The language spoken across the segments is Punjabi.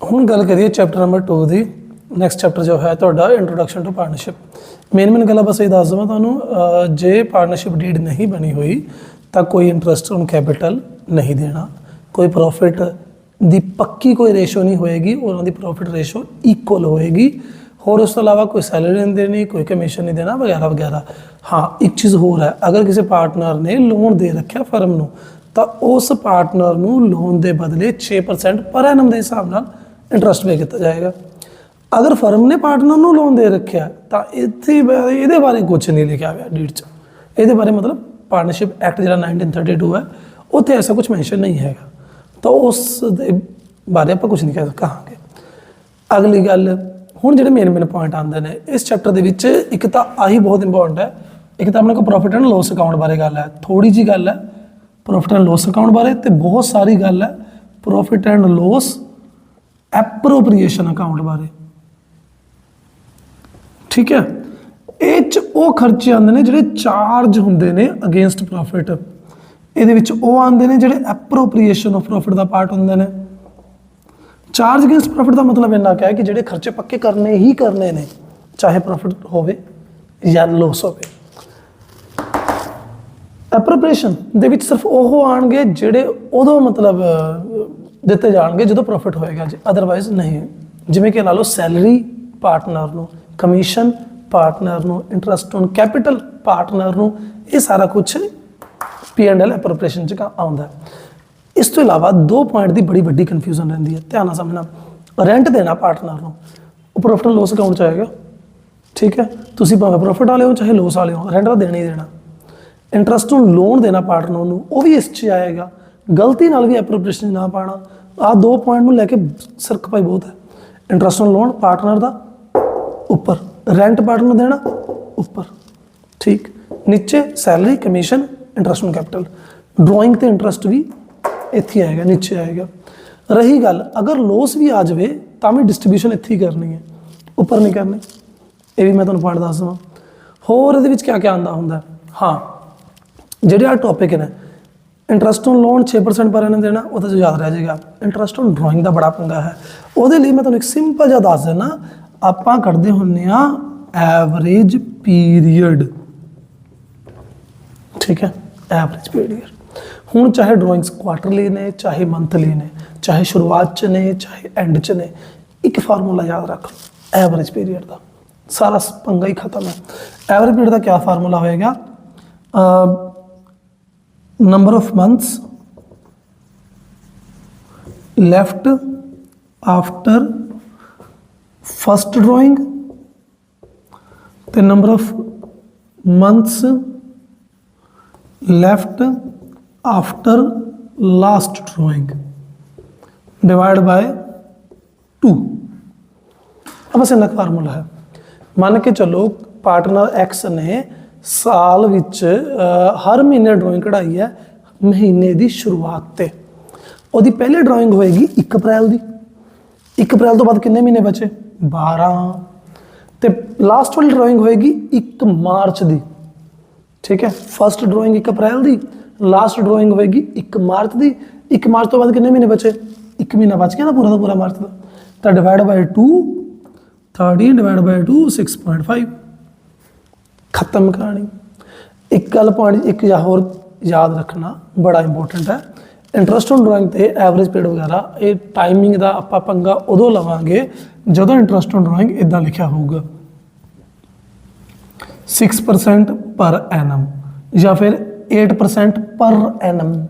ਹੁਣ ਗੱਲ ਕਰੀਏ ਚੈਪਟਰ ਨੰਬਰ 2 ਦੀ ਨੈਕਸਟ ਚੈਪਟਰ ਜੋ ਹੈ ਤੁਹਾਡਾ introduction to partnership main main ਗੱਲਾਂ ਬਸ ਇਹ ਦੱਸ ਦਵਾਂ ਤੁਹਾਨੂੰ ਜੇ ਪਾਰਟਨਰਸ਼ਿਪ ਡੀਡ ਨਹੀਂ ਬਣੀ ਹੋਈ, ਤਾਂ ਕੋਈ ਇੰਟਰਸਟ ਔਨ ਕੈਪੀਟਲ ਨਹੀਂ ਦੇਣਾ। ਕੋਈ ਪ੍ਰੋਫਿਟ ਦੀ ਪੱਕੀ ਕੋਈ ਰੇਸ਼ੋ ਨਹੀਂ ਹੋਏਗੀ, ਉਹਨਾਂ ਦੀ ਪ੍ਰੋਫਿਟ ਰੇਸ਼ੋ ਇਕੁਅਲ ਹੋਏਗੀ। ਹੋਰ ਉਸ ਤੋਂ ਇਲਾਵਾ ਕੋਈ ਸੈਲਰੀ ਨਹੀਂ ਦੇਣੀ, ਕੋਈ ਕਮਿਸ਼ਨ ਨਹੀਂ ਦੇਣਾ, ਵਗੈਰਾ ਵਗੈਰਾ। ਹਾਂ, ਇੱਕ ਚੀਜ਼ ਹੋਰ ਹੈ, ਅਗਰ ਕਿਸੇ ਪਾਰਟਨਰ ਨੇ ਲੋਨ ਦੇ ਰੱਖਿਆ ਫਰਮ ਨੂੰ, ਤਾਂ ਉਸ ਪਾਰਟਨਰ ਨੂੰ ਲੋਨ ਦੇ ਬਦਲੇ 6% ਪਰ ਐਨਮ ਦੇ ਹਿਸਾਬ ਨਾਲ ਇੰਟਰਸਟ ਪੇ ਕੀਤਾ ਜਾਏਗਾ। ਅਗਰ ਫਰਮ ਨੇ ਪਾਰਟਨਰ ਨੂੰ ਲੋਨ ਦੇ ਰੱਖਿਆ, ਤਾਂ ਇੱਥੇ ਇਹਦੇ ਬਾਰੇ ਕੁਝ ਨਹੀਂ ਲਿਖਿਆ ਹੋਇਆ ਡੀਡ 'ਚ। ਇਹਦੇ ਬਾਰੇ ਮਤਲਬ ਪਾਰਟਨਰਸ਼ਿਪ ਐਕਟ ਜਿਹੜਾ 1932 ਹੈ, ਉੱਥੇ ਐਸਾ ਕੁਝ ਮੈਂਸ਼ਨ ਨਹੀਂ ਹੈਗਾ। ਤਾਂ ਉਸ ਦੇ ਬਾਰੇ ਆਪਾਂ ਕੁਝ ਨਹੀਂ ਕਹਿ ਕਹਾਂਗੇ। ਅਗਲੀ ਗੱਲ, ਹੁਣ ਜਿਹੜੇ ਮੇਨ ਮੇਨ ਪੁਆਇੰਟ ਆਉਂਦੇ ਨੇ, ਇਸ ਚੈਪਟਰ ਦੇ ਵਿੱਚ ਇੱਕ ਤਾਂ ਆਹੀ ਬਹੁਤ ਇੰਪੋਰਟੈਂਟ ਹੈ। ਇੱਕ ਤਾਂ ਆਪਣੇ ਕੋਲ ਪ੍ਰੋਫਿਟ ਐਂਡ ਲਾਸ ਅਕਾਊਂਟ ਬਾਰੇ ਗੱਲ ਹੈ। ਥੋੜੀ ਜੀ ਗੱਲ ਹੈ ਪ੍ਰੋਫਿਟ ਐਂਡ ਲਾਸ ਅਕਾਊਂਟ ਬਾਰੇ ਤੇ ਬਹੁਤ ਸਾਰੀ ਗੱਲ ਹੈ। Profit and loss appropriation account ਬਾਰੇ। ਠੀਕ ਹੈ? ਇਹ ਚ ਉਹ ਖਰਚੇ ਆਉਂਦੇ ਨੇ ਜਿਹੜੇ ਚਾਰਜ ਹੁੰਦੇ ਨੇ ਅਗੇਂਸਟ ਪ੍ਰੋਫਿਟ ਇਹਦੇ ਵਿੱਚ ਉਹ ਆਉਂਦੇ ਨੇ ਜਿਹੜੇ ਐਪਰੋਪਰੀਏਸ਼ਨ ਆਫ ਪ੍ਰੋਫਿਟ ਦਾ ਪਾਰਟ ਹੁੰਦੇ ਨੇ। ਚਾਰਜ ਅਗੇਂਸਟ ਪ੍ਰੋਫਿਟ ਦਾ ਮਤਲਬ ਇੰਨਾ ਕੁ ਕਿ ਜਿਹੜੇ ਖਰਚੇ ਪੱਕੇ ਕਰਨੇ ਹੀ ਕਰਨੇ ਨੇ, ਚਾਹੇ ਪ੍ਰੋਫਿਟ ਹੋਵੇ ਜਾਂ ਲੋਸ ਹੋਵੇ। ਐਪਰੋਪਰੀਏਸ਼ਨ ਦੇ ਵਿੱਚ ਸਿਰਫ ਉਹ ਆਣਗੇ ਜਿਹੜੇ ਉਦੋਂ ਮਤਲਬ ਦਿੱਤੇ ਜਾਣਗੇ ਜਦੋਂ ਪ੍ਰੋਫਿਟ ਹੋਏਗਾ ਜੀ। ਅਦਰਵਾਈਜ਼ ਨਹੀਂ। ਜਿਵੇਂ ਕਿ ਲਾ ਲਓ ਸੈਲਰੀ ਪਾਰਟਨਰ ਨੂੰ ਕਮਿਸ਼ਨ ਪਾਰਟਨਰ ਨੂੰ ਇੰਟਰਸਟ ਔਨ ਕੈਪੀਟਲ ਪਾਰਟਨਰ ਨੂੰ, ਇਹ ਸਾਰਾ ਕੁਝ ਪੀ ਐਂਡ ਐਲ ਐਪਰੋਪਰੀਏਸ਼ਨ ਚ ਆਉਂਦਾ। ਇਸ ਤੋਂ ਇਲਾਵਾ ਦੋ ਪੁਆਇੰਟ ਦੀ ਬੜੀ ਵੱਡੀ ਕਨਫਿਊਜ਼ਨ ਰਹਿੰਦੀ ਹੈ। ਧਿਆਨ ਨਾਲ ਸਮਝਣਾ। ਰੈਂਟ ਦੇਣਾ ਪਾਰਟਨਰ ਨੂੰ। ਉਹ ਪ੍ਰੋਫਿਟ ਐਂਡ ਲਾਸ ਅਕਾਊਂਟ ਚ ਆਏਗਾ। ਠੀਕ ਹੈ? ਤੁਸੀਂ ਭਾਵੇਂ ਪ੍ਰੋਫਿਟ ਵਾਲੇ ਹੋ, ਚਾਹੇ ਲੋਸ ਵਾਲੇ ਹੋ ਰੈਂਟ ਤਾਂ ਦੇਣਾ ਹੀ ਦੇਣਾ। ਇੰਟਰਸਟ ਨੂੰ ਲੋਨ ਦੇਣਾ ਪਾਰਟਨਰ ਨੂੰ। ਉਹ ਵੀ ਇਸ 'ਚ ਆਏਗਾ। ਗਲਤੀ ਨਾਲ ਵੀ ਐਪਰੋਪਰੀਏਸ਼ਨ ਨਾ ਪਾਣਾ ਆ ਦੋ ਪੁਆਇੰਟ ਨੂੰ ਲੈ ਕੇ ਸਰਕ ਭਾਈ ਬਹੁਤ ਹੈ। ਇੰਟਰਸਟ ਲੋਨ ਪਾਰਟਨਰ ਦਾ ਉੱਪਰ ਰੈਂਟ ਪਾਰਟਨਰ ਦੇਣਾ ਉੱਪਰ। ਠੀਕ, ਨੀਚੇ ਸੈਲਰੀ ਕਮਿਸ਼ਨ ਇੰਟਰਸਟ ਨੂੰ ਕੈਪੀਟਲ ਡਰਾਇੰਗ ਤੇ ਇੰਟਰਸਟ ਵੀ ਇੱਥੇ ਆਏਗਾ, ਨੀਚੇ ਆਏਗਾ। ਰਹੀ ਗੱਲ, ਅਗਰ ਲੋਸ ਵੀ ਆ ਜਾਵੇ, ਤਾਂ ਵੀ ਡਿਸਟ੍ਰੀਬਿਊਸ਼ਨ ਇੱਥੇ ਹੀ ਕਰਨੀ ਹੈ। ਉੱਪਰ ਨਹੀਂ ਕਰਨੀ। ਇਹ ਵੀ ਮੈਂ ਤੁਹਾਨੂੰ ਪੁਆਇੰਟ ਦੱਸ ਦਵਾਂ। ਹੋਰ ਇਹਦੇ ਵਿੱਚ ਕੀ ਕੀ ਆਉਂਦਾ ਹੁੰਦਾ? ਹਾਂ, ਜਿਹੜੇ ਆ ਟੌਪਿਕ ਨੇ ਇੰਟਰਸਟ ਔਨ ਲੋਨ 6% ਪਰ ਇਹਨੇ ਦੇਣਾ, ਉਹ ਤਾਂ ਯਾਦ ਰਹਿ ਜਾਏਗਾ। ਇੰਟਰਸਟ ਔਨ ਡਰਾਇੰਗ ਦਾ ਬੜਾ ਪੰਗਾ ਹੈ। ਉਹਦੇ ਲਈ ਮੈਂ ਤੁਹਾਨੂੰ ਇੱਕ ਸਿੰਪਲ ਜਿਹਾ ਦੱਸ ਦਿੰਦਾ ਆਪਾਂ ਕੱਢਦੇ ਹੁੰਨੇ ਆ ਐਵਰੇਜ ਪੀਰੀਅਡ ਠੀਕ ਹੈ? ਐਵਰੇਜ ਪੀਰੀਅਡ ਹੁਣ ਚਾਹੇ ਡਰਾਇੰਗਸ ਕੁਆਟਰਲੀ ਨੇ, ਚਾਹੇ ਮੰਥਲੀ ਨੇ, ਚਾਹੇ ਸ਼ੁਰੂਆਤ ਚ ਨੇ, ਚਾਹੇ ਐਂਡ ਚ ਨੇ, ਇੱਕ ਫਾਰਮੂਲਾ ਯਾਦ ਰੱਖ ਲਓ ਐਵਰੇਜ ਪੀਰੀਅਡ ਦਾ। ਸਾਰਾ ਪੰਗਾ ਹੀ ਖਤਮ ਹੈ। ਐਵਰੇਜ ਪੀਰੀਅਡ ਦਾ ਕੀ ਫਾਰਮੂਲਾ ਹੋਏਗਾ? number of months left after first drawing the number of months left after last drawing divided by two अब असल अलग फार्मूला है मान के चलो पार्टनर एक्स ने ਸਾਲ ਵਿੱਚ ਹਰ ਮਹੀਨੇ ਡਰਾਇੰਗ ਕਢਾਈ ਹੈ ਮਹੀਨੇ ਦੀ ਸ਼ੁਰੂਆਤ ਤੇ। ਉਹਦੀ ਪਹਿਲੀ ਡਰਾਇੰਗ ਹੋਏਗੀ 1 ਅਪ੍ਰੈਲ ਦੀ। 1 ਅਪ੍ਰੈਲ ਤੋਂ ਬਾਅਦ ਕਿੰਨੇ ਮਹੀਨੇ ਬਚੇ? 12 ਤੇ ਲਾਸਟ ਵਾਲੀ ਡਰਾਇੰਗ ਹੋਏਗੀ 1 ਮਾਰਚ ਦੀ। ਠੀਕ ਹੈ? ਫਰਸਟ ਡਰਾਇੰਗ 1 ਅਪ੍ਰੈਲ ਦੀ ਲਾਸਟ ਡਰਾਇੰਗ ਹੋਏਗੀ 1 ਮਾਰਚ ਦੀ। 1 ਮਾਰਚ ਤੋਂ ਬਾਅਦ ਕਿੰਨੇ ਮਹੀਨੇ ਬਚੇ? 1 ਮਹੀਨਾ ਬਚ ਗਿਆ ਨਾ ਪੂਰਾ ਦਾ ਪੂਰਾ ਮਾਰਚ ਦਾ। ਤਾਂ ਡਿਵਾਈਡ ਬਾਈ 2 13 ਡਿਵਾਈਡ ਬਾਈ 2 6.5 ਖਤਮ ਕਹਾਣੀ ਇੱਕ ਗੱਲ ਪੁਆਇੰਟ, ਇੱਕ ਜਾਂ ਹੋਰ ਯਾਦ ਰੱਖਣਾ ਬੜਾ ਇੰਪੋਰਟੈਂਟ ਹੈ। ਇੰਟਰਸਟ ਔਨ ਡਰਾਇੰਗ ਤੇ ਐਵਰੇਜ ਪੀਰੀਅਡ ਵਗੈਰਾ, ਇਹ ਟਾਈਮਿੰਗ ਦਾ ਆਪਾਂ ਪੰਗਾ ਉਦੋਂ ਲਵਾਂਗੇ ਜਦੋਂ ਇੰਟਰਸਟ ਔਨ ਡਰਾਇੰਗ ਇਦਾਂ ਲਿਖਿਆ ਹੋਊਗਾ। 6% ਪਰ ਐਨਮ ਜਾਂ ਫਿਰ 8% ਪਰ ਐਨਮ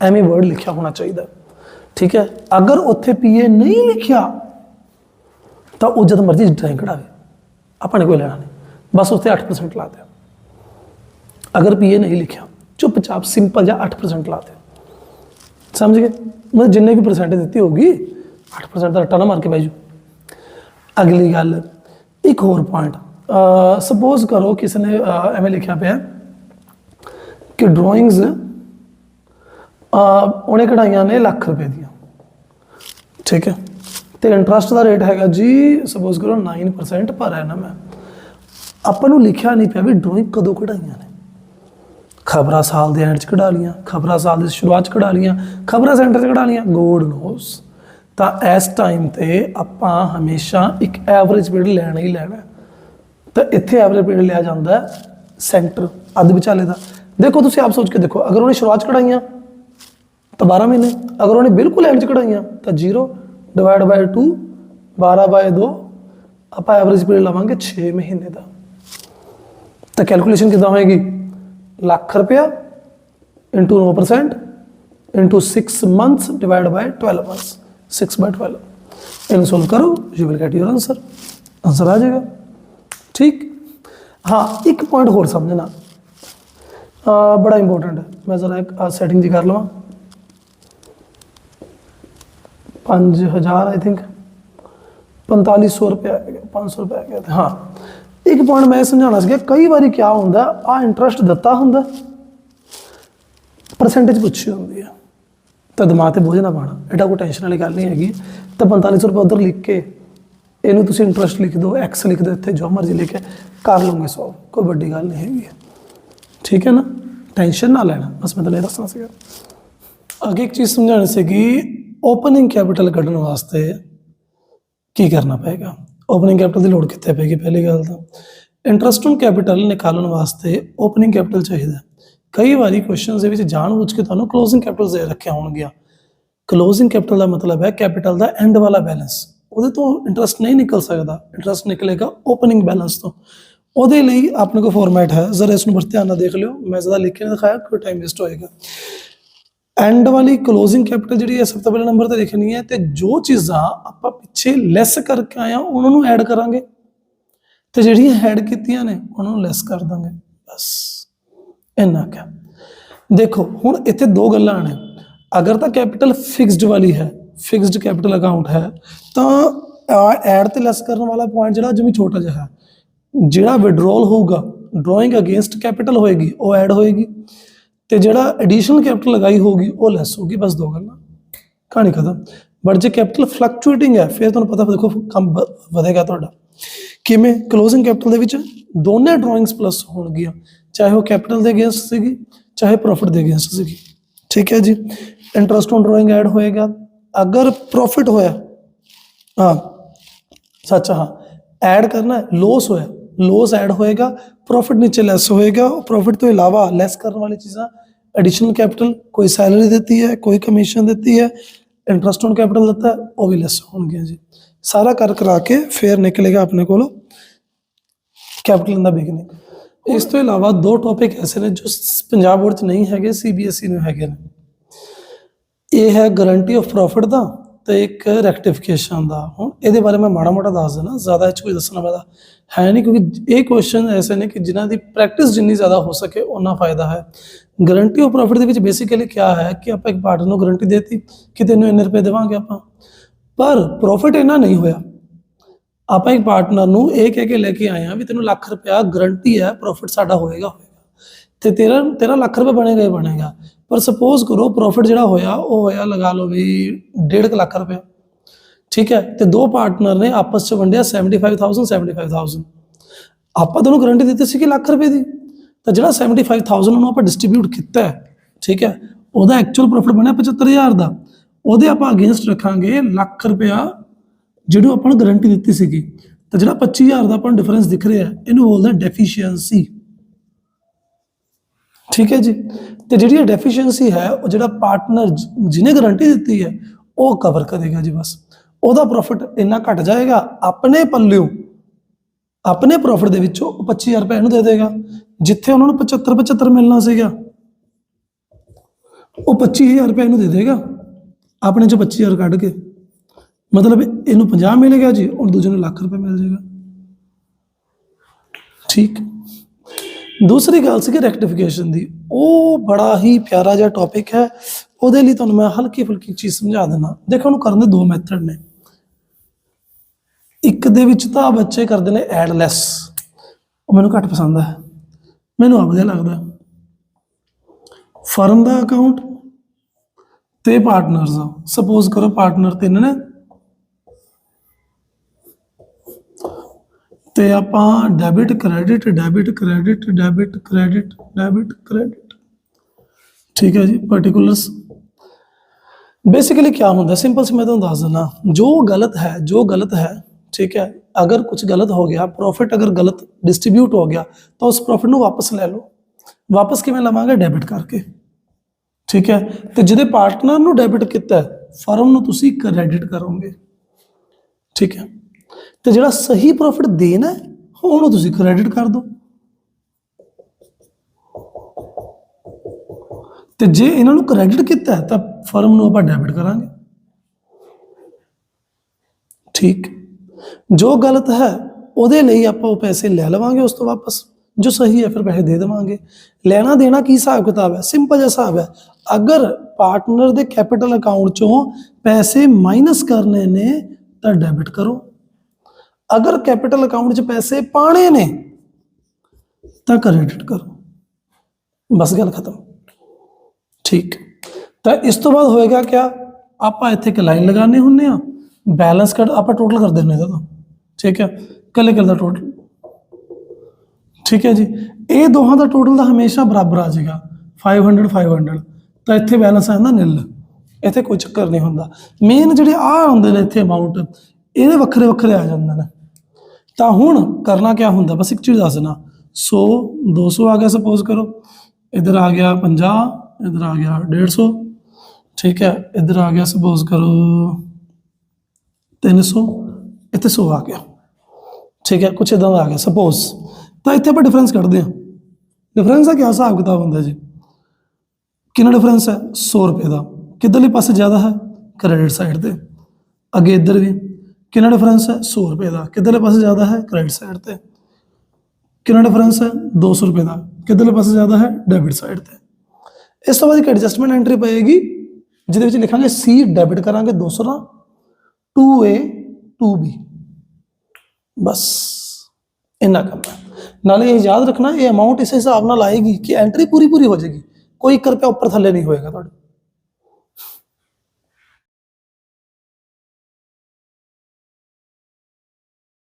ਐਵੇਂ ਵਰਡ ਲਿਖਿਆ ਹੋਣਾ ਚਾਹੀਦਾ। ਠੀਕ ਹੈ? ਅਗਰ ਉੱਥੇ ਪੀਏ ਨਹੀਂ ਲਿਖਿਆ, ਤਾਂ ਉਹ ਜਦ ਮਰਜ਼ੀ ਡਰਾਇੰਗ ਕਢਾਵੇ। ਆਪਾਂ ਨੇ ਕੋਈ ਲੈਣਾ ਨਹੀਂ। ਬਸ ਉੱਥੇ 8% ਲਾ ਦਿਓ ਅਗਰ ਪੀਏ ਨਹੀਂ ਲਿਖਿਆ ਚੁੱਪਚਾਪ ਸਿੰਪਲ ਜਿਹਾ 8% ਲਾ ਦਿਓ ਸਮਝ ਗਏ ਮਤਲਬ ਜਿੰਨੇ ਵੀ ਪਰਸੈਂਟੇਜ ਦਿੱਤੀ ਹੋਗੀ 8% ਦਾ ਰੱਟਾ ਨਾ ਮਾਰ ਕੇ ਬੈਜੂ ਅਗਲੀ ਗੱਲ ਇੱਕ ਹੋਰ ਪੁਆਇੰਟ ਸਪੋਜ਼ ਕਰੋ ਕਿਸੇ ਨੇ ਅਹ, ਐਵੇਂ ਲਿਖਿਆ ਪਿਆ ਕਿ ਡਰਾਇੰਗਸ ਉਹਨੇ ਕਢਾਈਆਂ ਨੇ ਲੱਖ ਰੁਪਏ ਦੀਆਂ ਠੀਕ ਹੈ ਤੇ ਇੰਟਰਸਟ ਦਾ ਰੇਟ ਹੈਗਾ ਜੀ ਸਪੋਜ਼ ਕਰੋ 9% ਪਰ ਐਨਮ ਹੈ ਆਪਾਂ ਨੂੰ ਲਿਖਿਆ ਨਹੀਂ ਪਿਆ ਵੀ ਡਰਾਇੰਗ ਕਦੋਂ ਕਢਾਈਆਂ ਨੇ। ਖਬਰਾਂ ਸਾਲ ਦੇ ਐਂਡ ਚ ਕਢਾ ਲੀਆਂ ਖਬਰਾਂ ਸਾਲ ਦੀ ਸ਼ੁਰੂਆਤ ਚ ਕਢਾ ਲੀਆਂ ਖਬਰਾਂ ਸੈਂਟਰ ਚ ਕਢਾ ਲੀਆਂ ਗੋਡ ਨੋਸ ਤਾਂ ਇਸ ਟਾਈਮ ਤੇ ਆਪਾਂ ਹਮੇਸ਼ਾ ਇੱਕ ਐਵਰੇਜ ਪੀਰੀਅਡ ਲੈਣਾ ਹੀ ਲੈਣਾ। ਹੈ। ਤਾਂ ਇੱਥੇ ਐਵਰੇਜ ਪੀਰੀਅਡ ਲਿਆ ਜਾਂਦਾ ਸੈਂਟਰ ਅੱਧ ਵਿਚਾਲੇ ਦਾ। ਦੇਖੋ ਤੁਸੀਂ ਆਪ ਸੋਚ ਕੇ ਦੇਖੋ, ਅਗਰ ਉਹਨੇ ਸ਼ੁਰੂਆਤ 'ਚ ਕਢਾਈਆਂ, ਤਾਂ 12 ਮਹੀਨੇ। ਅਗਰ ਉਹਨੇ ਬਿਲਕੁਲ ਐਂਡ 'ਚ ਕਢਾਈਆਂ, ਤਾਂ 0 ਡਿਵਾਈਡ ਬਾਈ 2 12 ਬਾਈ 2 ਆਪਾਂ ਐਵਰੇਜ ਪੀਰੀਅਡ ਲਵਾਂਗੇ 6 ਮਹੀਨੇ ਦਾ। ਤਾਂ ਕੈਲਕੂਲੇਸ਼ਨ ਕਿਦਾਂ ਹੋਏਗੀ ਲੱਖ ਰੁਪਇਆ into 9% into 6 months divided by 12 months. 6 by 12 ਇਹਨੂੰ ਸੋਲਵ ਕਰੋ you will get your answer answer ਆ ਜਾਏਗਾ ਠੀਕ ਹਾਂ ਇੱਕ ਪੁਆਇੰਟ ਹੋਰ ਸਮਝਣਾ ਆ ਬੜਾ ਇੰਪੋਰਟੈਂਟ ਹੈ ਮੈਂ ਜ਼ਰਾ ਇੱਕ ਸੈਟਿੰਗ ਜੀ ਕਰ ਲਵਾਂ 5000 ਆਈ ਥਿੰਕ 4500 ਰੁਪਏ ਆ ਗਿਆ 500 ਰੁਪਏ ਆ ਗਿਆ ਤੇ ਹਾਂ ਇੱਕ ਪੁਆਇੰਟ ਮੈਂ ਇਹ ਸਮਝਾਉਣਾ ਸੀਗਾ, ਕਈ ਵਾਰੀ ਕੀ ਹੁੰਦਾ, ਆ ਇੰਟਰਸਟ ਦਿੱਤਾ ਹੁੰਦਾ ਪਰਸੈਂਟੇਜ ਪੁੱਛੀ ਹੁੰਦੀ ਆ। ਤਾਂ ਦਿਮਾਗ ਤੇ ਬੋਝ ਨਾ ਪਾਣਾ ਐਡਾ ਕੋਈ ਟੈਨਸ਼ਨ ਵਾਲੀ ਗੱਲ ਨਹੀਂ ਹੈਗੀ। ਤਾਂ 4500 ਰੁਪਏ ਉਧਰ ਲਿਖ ਕੇ, ਇਹਨੂੰ ਤੁਸੀਂ ਇੰਟਰਸਟ ਲਿਖ ਦਿਓ ਐਕਸ ਲਿਖ ਦਿਓ, ਇੱਥੇ ਜੋ ਮਰਜ਼ੀ ਲਿਖ ਕੇ, ਕਰ ਲਓਗੇ ਸੋ ਕੋਈ ਵੱਡੀ ਗੱਲ ਨਹੀਂ ਹੈਗੀ। ਠੀਕ ਹੈ ਨਾ? ਟੈਨਸ਼ਨ ਨਾ ਲੈਣਾ, ਬਸ ਮੈਂ ਤੁਹਾਨੂੰ ਇਹ ਦੱਸਣਾ ਸੀਗਾ। ਅੱਗੇ ਇੱਕ ਚੀਜ਼ ਸਮਝਾਉਣੀ ਸੀਗੀ ਓਪਨਿੰਗ ਕੈਪੀਟਲ ਕੱਢਣ ਵਾਸਤੇ ਕੀ ਕਰਨਾ ਪਏਗਾ? ਓਪਨਿੰਗ ਕੈਪੀਟਲ ਦੀ ਲੋੜ ਕਿੱਥੇ ਪਏਗੀ ਪਹਿਲੀ ਗੱਲ ਤਾਂ ਇੰਟਰਸਟ ਔਨ ਕੈਪੀਟਲ ਨਿਕਾਲਣ ਵਾਸਤੇ ਓਪਨਿੰਗ ਕੈਪੀਟਲ ਚਾਹੀਦਾ ਕਈ ਵਾਰੀ ਕੁਐਸਚਨਸ ਦੇ ਵਿੱਚ ਜਾਣ ਜਾਣਬੁੱਝ ਕੇ ਤੁਹਾਨੂੰ ਕਲੋਜ਼ਿੰਗ ਕੈਪੀਟਲ ਦੇ ਰੱਖਿਆ ਹੋਣਗੀਆਂ। ਕਲੋਜ਼ਿੰਗ ਕੈਪੀਟਲ ਦਾ ਮਤਲਬ ਹੈ ਕੈਪੀਟਲ ਦਾ ਐਂਡ ਵਾਲਾ ਬੈਲੈਂਸ ਉਹਦੇ ਤੋਂ ਇੰਟਰਸਟ ਨਹੀਂ ਨਿਕਲ ਸਕਦਾ। ਇੰਟਰਸਟ ਨਿਕਲੇਗਾ ਓਪਨਿੰਗ ਬੈਲੈਂਸ ਤੋਂ। ਉਹਦੇ ਲਈ ਆਪਣੇ ਕੋਲ ਫਾਰਮੈਟ ਹੈ। ਜ਼ਰਾ ਇਸ ਨੂੰ ਬਸ ਧਿਆਨ ਨਾਲ ਦੇਖ ਲਿਓ। ਮੈਂ ਜ਼ਿਆਦਾ ਲਿਖ ਕੇ ਨਹੀਂ ਦਿਖਾਇਆ, ਕੋਈ ਟਾਈਮ ਵੇਸਟ ਹੋਏਗਾ। ਐਂਡ ਵਾਲੀ ਕਲੋਜ਼ਿੰਗ ਕੈਪੀਟਲ ਜਿਹੜੀ ਹੈ, ਸਭ ਤੋਂ ਪਹਿਲੇ ਨੰਬਰ ਤੇ ਲਿਖਣੀ ਹੈ ਤੇ ਜੋ ਚੀਜ਼ਾਂ ਆਪਾਂ ਪਿੱਛੇ ਲੈਸ ਕਰਕੇ ਆਏ ਆ ਉਹਨਾਂ ਨੂੰ ਐਡ ਕਰਾਂਗੇ। ਤੇ ਜਿਹੜੀਆਂ ਐਡ ਕੀਤੀਆਂ ਨੇ, ਉਹਨਾਂ ਨੂੰ ਲੈਸ ਕਰ ਦਾਂਗੇ। ਬਸ, ਇੰਨਾ ਕਿਆ ਦੇਖੋ, ਹੁਣ ਇੱਥੇ ਦੋ ਗੱਲਾਂ ਨੇ। ਅਗਰ ਤਾਂ ਕੈਪੀਟਲ ਫਿਕਸਡ ਵਾਲੀ ਹੈ ਫਿਕਸਡ ਕੈਪੀਟਲ ਅਕਾਊਂਟ ਹੈ, ਤਾਂ ਐਡ ਤੇ ਲੈਸ ਕਰਨ ਵਾਲਾ ਪੁਆਇੰਟ ਜਿਹੜਾ ਜਿਵੇਂ ਛੋਟਾ ਜਿਹਾ ਹੈ। ਜਿਹੜਾ ਵਿਡਰੋਲ ਹੋਊਗਾ ਡਰਾਇੰਗ ਅਗੇਂਸਟ ਕੈਪੀਟਲ ਹੋਏਗੀ, ਉਹ ਐਡ ਹੋਏਗੀ। ਤੇ ਜਿਹੜਾ ਐਡੀਸ਼ਨਲ ਕੈਪੀਟਲ ਲਗਾਈ ਹੋਊਗੀ ਉਹ ਲੈਸ ਹੋਊਗੀ ਬਸ ਦੋ ਗੱਲਾਂ ਕਹਾਣੀ ਖਤਮ ਬਟ ਜੇ ਕੈਪੀਟਲ ਫਲਕਚੁਏਟਿੰਗ ਹੈ ਫਿਰ ਤੁਹਾਨੂੰ ਪਤਾ ਦੇਖੋ ਕੰਮ ਵ- ਵਧੇਗਾ ਤੁਹਾਡਾ ਕਿਵੇਂ ਕਲੋਜ਼ਿੰਗ ਕੈਪੀਟਲ ਦੇ ਵਿੱਚ ਦੋਨੇ ਡਰਾਇੰਗਸ ਪਲੱਸ ਹੋਣਗੀਆਂ ਚਾਹੇ ਉਹ ਕੈਪੀਟਲ ਦੇ ਅਗੇਂਸਟ ਸੀਗੀ ਚਾਹੇ ਪ੍ਰੋਫਿਟ ਦੇ ਅਗੇਂਸਟ ਸੀਗੀ ਠੀਕ ਹੈ ਜੀ ਇੰਟਰਸਟ ਔਨ ਡਰਾਇੰਗ ਐਡ ਹੋਏਗਾ ਅਗਰ ਪ੍ਰੋਫਿਟ ਹੋਇਆ ਹਾਂ ਸੱਚ ਹਾਂ ਐਡ ਕਰਨਾ ਲੋਸ ਹੋਇਆ ਲੋਸ ਐਡ ਹੋਏਗਾ ਪ੍ਰੋਫਿਟ ਨੀਚੇ ਲੈਸ ਹੋਏਗਾ ਪ੍ਰੋਫਿਟ ਤੋਂ ਇਲਾਵਾ ਲੈਸ ਕਰਨ ਵਾਲੀ ਚੀਜ਼ਾਂ ਐਡੀਸ਼ਨਲ ਕੈਪੀਟਲ ਕੋਈ ਸੈਲਰੀ ਦਿੱਤੀ ਹੈ ਕੋਈ ਕਮਿਸ਼ਨ ਦਿੱਤੀ ਹੈ ਇੰਟਰਸਟ ਔਨ ਕੈਪੀਟਲ ਦਿੱਤਾ ਹੈ, ਉਹ ਵੀ ਲੈਸ ਹੋਣਗੇ ਜੀ ਸਾਰਾ ਕਰ ਕਰਾ ਕੇ ਫੇਰ ਨਿਕਲੇਗਾ ਆਪਣੇ ਕੋਲ ਕੈਪੀਟਲ ਦਾ ਬਿਗਨਿੰਗ ਇਸ ਤੋਂ ਇਲਾਵਾ ਦੋ ਟੌਪਿਕ ਐਸੇ ਨੇ ਜੋ ਸ- ਪੰਜਾਬ ਬੋਰਡ 'ਚ ਨਹੀਂ ਹੈਗੇ ਸੀਬੀਐਸਈ ਨੂੰ ਹੈਗੇ ਨੇ ਇਹ ਹੈ ਗਾਰੰਟੀ ਆਫ ਪ੍ਰੋਫਿਟ ਦਾ ਤੇ ਇੱਕ ਰੈਕਟੀਫਿਕੇਸ਼ਨ ਦਾ। ਹੁਣ ਇਹਦੇ ਬਾਰੇ ਮੈਂ ਮਾੜਾ ਮੋਟਾ ਦੱਸ ਦੇਣਾ ਜ਼ਿਆਦਾ ਇਹ 'ਚ ਕੋਈ ਦੱਸਣਾ ਵਾਲਾ ਹੈ ਨਹੀਂ, ਕਿਉਂਕਿ ਇਹ ਕੁਐਸਚਨ ਐਸੇ ਨੇ ਕਿ ਜਿਨ੍ਹਾਂ ਦੀ ਪ੍ਰੈਕਟਿਸ ਜਿੰਨੀ ਜ਼ਿਆਦਾ ਹੋ ਸਕੇ ਉਨਾ ਫਾਇਦਾ ਹੈ। ਗਾਰੰਟੀ ਆਫ ਪ੍ਰੋਫਿਟ ਦੇ ਵਿੱਚ ਬੇਸਿਕਲੀ ਕੀ ਹੈ ਕਿ ਆਪਾਂ ਇੱਕ ਪਾਰਟਨਰ ਨੂੰ ਗਾਰੰਟੀ ਦੇਤੀ ਕਿ ਤੈਨੂੰ ਇੰਨੇ ਰੁਪਏ ਦੇਵਾਂਗੇ ਆਪਾਂ। ਪਰ ਪ੍ਰੋਫਿਟ ਇਹਨਾਂ ਨਹੀਂ ਹੋਇਆ। ਆਪਾਂ ਇੱਕ ਪਾਰਟਨਰ ਨੂੰ ਇਹ ਕਹਿ ਕੇ ਲੈ ਕੇ ਆਏ ਆ ਵੀ ਤੈਨੂੰ ਲੱਖ ਰੁਪਇਆ ਗਾਰੰਟੀ ਹੈ ਪ੍ਰੋਫਿਟ ਸਾਡਾ ਹੋਏਗਾ ਹੋਏਗਾ। ਤੇ ਤੇਰਾ ਤੇਰਾ ਲੱਖ ਰੁਪਏ ਬਣੇਗਾ ਹੀ ਬਣੇਗਾ। ਪਰ ਸਪੋਜ਼ ਕਰੋ ਪ੍ਰੋਫਿਟ ਜਿਹੜਾ ਹੋਇਆ, ਉਹ ਹੋਇਆ ਲਗਾ ਲਓ ਵੀ 1.5 ਲੱਖ ਰੁਪਇਆ। ਠੀਕ ਹੈ? ਤੇ ਦੋ ਪਾਰਟਨਰ ਨੇ ਆਪਸ ਚ ਵੰਡਿਆ 75000 75000 ਆਪਾਂ ਦੋਨੋਂ ਗਰੰਟੀ ਦਿੱਤੀ ਸੀ ਕਿ ਲੱਖ ਰੁਪਏ ਦੀ। ਤਾਂ ਜਿਹੜਾ 75000 ਉਹਨੂੰ ਆਪਾਂ ਡਿਸਟ੍ਰੀਬਿਊਟ ਕੀਤਾ ਹੈ। ਠੀਕ ਹੈ? ਉਹਦਾ ਐਕਚੁਅਲ ਪ੍ਰੋਫਿਟ ਬਣਿਆ 75000 ਦਾ। ਉਹਦੇ ਆਪਾਂ ਅਗੇਂਸਟ ਰੱਖਾਂਗੇ ਲੱਖ ਰੁਪਇਆ ਜਿਹਨੂੰ ਆਪਾਂ ਨੂੰ ਗਾਰੰਟੀ ਦਿੱਤੀ ਸੀਗੀ। ਤਾਂ ਜਿਹੜਾ 25000 ਦਾ ਆਪਾਂ ਨੂੰ ਡਿਫਰੈਂਸ ਦਿਖ ਰਿਹਾ, ਇਹਨੂੰ ਬੋਲਦੇ ਡੈਫੀਸ਼ੀਐਂਸੀ ਠੀਕ ਹੈ ਜੀ? ਤੇ ਜਿਹੜੀ ਇਹ ਡੈਫੀਸ਼ੀਐਂਸੀ ਹੈ, ਉਹ ਜਿਹੜਾ ਪਾਰਟਨਰ ਜਿਹਨੇ ਗਾਰੰਟੀ ਦਿੱਤੀ ਹੈ, ਉਹ ਕਵਰ ਕਰੇਗਾ ਜੀ ਬਸ। ਉਹਦਾ ਪ੍ਰੋਫਿਟ ਇੰਨਾ ਘਟ ਜਾਏਗਾ, ਆਪਣੇ ਪੱਲਿਓ, ਆਪਣੇ ਪ੍ਰੋਫਿਟ ਦੇ ਵਿੱਚੋਂ ਉਹ 25000 ਰੁਪਏ ਇਹਨੂੰ ਦੇ ਦੇਗਾ। ਜਿੱਥੇ ਉਹਨਾਂ ਨੂੰ 75 75 ਮਿਲਣਾ ਸੀਗਾ, ਉਹ 25000 ਰੁਪਏ ਇਹਨੂੰ ਦੇ ਦੇਗਾ, ਆਪਣੇ ਚੋਂ 25000 ਕੱਢ ਕੇ। ਮਤਲਬ ਇਹਨੂੰ 50 ਮਿਲੇਗਾ ਜੀ ਔਰ ਦੂਜੇ ਨੂੰ ਲੱਖ ਰੁਪਏ ਮਿਲ ਜਾਏਗਾ। ਠੀਕ। ਦੂਸਰੀ ਗੱਲ ਸੀ ਕਿ ਰੈਕਟੀਫਿਕੇਸ਼ਨ ਦੀ। ਉਹ ਬੜਾ ਹੀ ਪਿਆਰਾ ਜਿਹਾ ਟੌਪਿਕ ਹੈ। ਉਹਦੇ ਲਈ ਤੁਹਾਨੂੰ ਮੈਂ ਹਲਕੀ ਫੁਲਕੀ ਚੀਜ਼ ਸਮਝਾ ਦਿੰਦਾ। ਦੇਖੋ, ਉਹਨੂੰ ਕਰਨ ਦੇ ਦੋ ਮੈਥਡ ਨੇ। ਇੱਕ ਦੇ ਵਿੱਚ ਤਾਂ ਬੱਚੇ ਕਰਦੇ ਨੇ ਐਡਲੈਸ ਉਹ ਮੈਨੂੰ ਘੱਟ ਪਸੰਦ ਹੈ। ਮੈਨੂੰ ਆ ਵਧੀਆ ਲੱਗਦਾ। ਫਰਮ ਦਾ ਅਕਾਊਂਟ ਤੇ ਪਾਰਟਨਰਸ ਸਪੋਜ਼ ਕਰੋ ਪਾਰਟਨਰ ਤਿੰਨ ਨੇ। ਤੇ ਆਪਾਂ debit credit debit credit debit credit debit credit ਠੀਕ ਹੈ ਜੀ ਪਾਰਟਿਕੂਲਰਸ ਬੇਸਿਕਲੀ ਕੀ ਹੁੰਦਾ? ਸਿੰਪਲ ਸੀ, ਮੈਂ ਤੁਹਾਨੂੰ ਦੱਸ ਦਿੰਦਾ। ਜੋ ਗਲਤ ਹੈ, ਜੋ ਗਲਤ ਹੈ, ਠੀਕ ਹੈ, ਅਗਰ ਕੁਝ ਗਲਤ ਹੋ ਗਿਆ ਪ੍ਰੋਫਿਟ ਅਗਰ ਗਲਤ ਡਿਸਟ੍ਰੀਬਿਊਟ ਹੋ ਗਿਆ, ਤਾਂ ਉਸ ਪ੍ਰੋਫਿਟ ਨੂੰ ਵਾਪਸ ਲੈ ਲਓ। ਵਾਪਸ ਕਿਵੇਂ ਲਵਾਂਗੇ? ਡੈਬਿਟ ਕਰਕੇ। ਠੀਕ ਹੈ, ਤੇ ਜਿਹਦੇ ਪਾਰਟਨਰ ਨੂੰ ਡੈਬਿਟ ਕੀਤਾ ਫਰਮ ਨੂੰ ਤੁਸੀਂ ਕ੍ਰੈਡਿਟ ਕਰੋਗੇ। ਠੀਕ ਹੈ। ਤੇ ਜਿਹੜਾ ਸਹੀ ਪ੍ਰੋਫਿਟ ਦੇਣਾ ਉਹਨੂੰ ਤੁਸੀਂ ਕ੍ਰੈਡਿਟ ਕਰ ਦਿਓ। ਤੇ ਜੇ ਇਹਨਾਂ ਨੂੰ ਕ੍ਰੈਡਿਟ ਕੀਤਾ ਤਾਂ ਫਰਮ ਨੂੰ ਆਪਾਂ ਡੈਬਿਟ ਕਰਾਂਗੇ। ਠੀਕ। ਜੋ ਗਲਤ ਹੈ, ਉਹਦੇ ਲਈ ਆਪਾਂ ਉਹ ਪੈਸੇ ਲੈ ਲਵਾਂਗੇ ਉਸ ਤੋਂ ਵਾਪਸ। ਜੋ ਸਹੀ ਹੈ, ਫਿਰ ਪੈਸੇ ਦੇ ਦੇਵਾਂਗੇ। ਲੈਣਾ ਦੇਣਾ ਕੀ ਹਿਸਾਬ ਕਿਤਾਬ ਹੈ? ਸਿੰਪਲ ਜਿਹਾ ਹਿਸਾਬ ਹੈ। ਅਗਰ ਪਾਰਟਨਰ ਦੇ ਕੈਪੀਟਲ ਅਕਾਊਂਟ ਚੋਂ ਪੈਸੇ ਮਾਈਨਸ ਕਰਨੇ ਨੇ, ਤਾਂ ਡੈਬਿਟ ਕਰੋ। ਅਗਰ ਕੈਪੀਟਲ ਅਕਾਊਂਟ 'ਚ ਪੈਸੇ ਪਾਣੇ ਨੇ, ਤਾਂ ਕ੍ਰੈਡਿਟ ਕਰੋ। ਬਸ ਗੱਲ ਖਤਮ। ਠੀਕ। ਤਾਂ ਇਸ ਤੋਂ ਬਾਅਦ ਹੋਏਗਾ ਕਿਆ? ਆਪਾਂ ਇੱਥੇ ਇੱਕ ਲਾਈਨ ਲਗਾਣੇ ਹੁੰਨੇ ਆ ਬੈਲੈਂਸ ਕੱਢ ਆਪਾਂ ਟੋਟਲ ਕਰ ਦਿੰਨੇ ਇਹਦਾ ਤਾਂ। ਠੀਕ ਹੈ? ਕੱਲੇ ਕੱਲੇ ਦਾ ਟੋਟਲ ਠੀਕ ਹੈ ਜੀ? ਇਹ ਦੋਹਾਂ ਦਾ ਟੋਟਲ ਦਾ ਹਮੇਸ਼ਾ ਬਰਾਬਰ ਆ ਜਾਏਗਾ। 500 500 ਤਾਂ ਇੱਥੇ ਬੈਲੈਂਸ ਆ ਜਾਂਦਾ ਨਿਲ ਇੱਥੇ ਕੋਈ ਚੱਕਰ ਨਹੀਂ ਹੁੰਦਾ। ਮੇਨ ਜਿਹੜੇ ਆ ਹੁੰਦੇ ਨੇ ਇੱਥੇ ਅਮਾਉਂਟ ਇਹਦੇ ਵੱਖਰੇ ਵੱਖਰੇ ਆ ਜਾਂਦੇ ਨੇ। ਤਾਂ ਹੁਣ ਕਰਨਾ ਕਿਆ ਹੁੰਦਾ? ਬਸ ਇੱਕ ਚੀਜ਼ ਦੱਸ ਦੱਸਣਾ 100 200 ਆ ਗਿਆ ਸਪੋਜ਼ ਕਰੋ। ਇਧਰ ਆ ਗਿਆ 50 ਇਧਰ ਆ ਗਿਆ 150 ਠੀਕ ਹੈ, ਇਧਰ ਆ ਗਿਆ ਸਪੋਜ਼ ਕਰੋ 300 ਇੱਥੇ 100 ਆ ਗਿਆ। ਠੀਕ ਹੈ, ਕੁਛ ਇਦਾਂ ਦਾ ਆ ਗਿਆ। ਸਪੋਜ਼ ਤਾਂ ਇੱਥੇ ਆਪਾਂ ਡਿਫਰੈਂਸ ਕੱਢਦੇ ਹਾਂ। ਡਿਫਰੈਂਸ ਦਾ ਕੀ ਹਿਸਾਬ ਕਿਤਾਬ ਹੁੰਦਾ ਜੀ? ਕਿੰਨਾ ਡਿਫਰੈਂਸ ਹੈ? 100 ਰੁਪਏ ਦਾ। ਕਿੱਧਰਲੇ ਪਾਸੇ ਜ਼ਿਆਦਾ ਹੈ? ਕ੍ਰੈਡਿਟ ਸਾਈਡ ਤੇ। ਅੱਗੇ ਇੱਧਰ ਵੀ। ਕਿੰਨਾ ਡਿਫਰੈਂਸ ਹੈ? 100 ਰੁਪਏ ਦਾ। ਕਿੱਧਰਲੇ ਪਾਸੇ ਜ਼ਿਆਦਾ ਹੈ? ਕ੍ਰੈਡਿਟ ਸਾਈਡ ਤੇ। ਕਿੰਨਾ ਡਿਫਰੈਂਸ ਹੈ? 200 ਰੁਪਏ ਦਾ। ਕਿੱਧਰਲੇ ਪਾਸੇ ਜ਼ਿਆਦਾ ਹੈ? ਡੈਬਿਟ ਸਾਈਡ ਤੇ। ਇਸ ਤੋਂ ਬਾਅਦ ਇੱਕ ਐਡਜਸਟਮੈਂਟ ਐਂਟਰੀ ਪਏਗੀ, ਜਿਹਦੇ ਵਿੱਚ ਲਿਖਾਂਗੇ ਸੀ ਡੈਬਿਟ ਕਰਾਂਗੇ 200 ਨਾਲ 2A 2B ਬਸ। ਇੰਨਾ ਕੰਮ ਹੈ। ਨਾਲੇ ਇਹ ਯਾਦ ਰੱਖਣਾ, ਇਹ ਅਮਾਉਂਟ ਇਸ ਹਿਸਾਬ ਨਾਲ ਆਏਗੀ ਕਿ ਐਂਟਰੀ ਪੂਰੀ ਪੂਰੀ ਹੋ ਜਾਏਗੀ। ਕੋਈ 1 ਰੁਪਿਆ ਉੱਪਰ ਥੱਲੇ ਨਹੀਂ ਹੋਏਗਾ ਤੁਹਾਡੇ।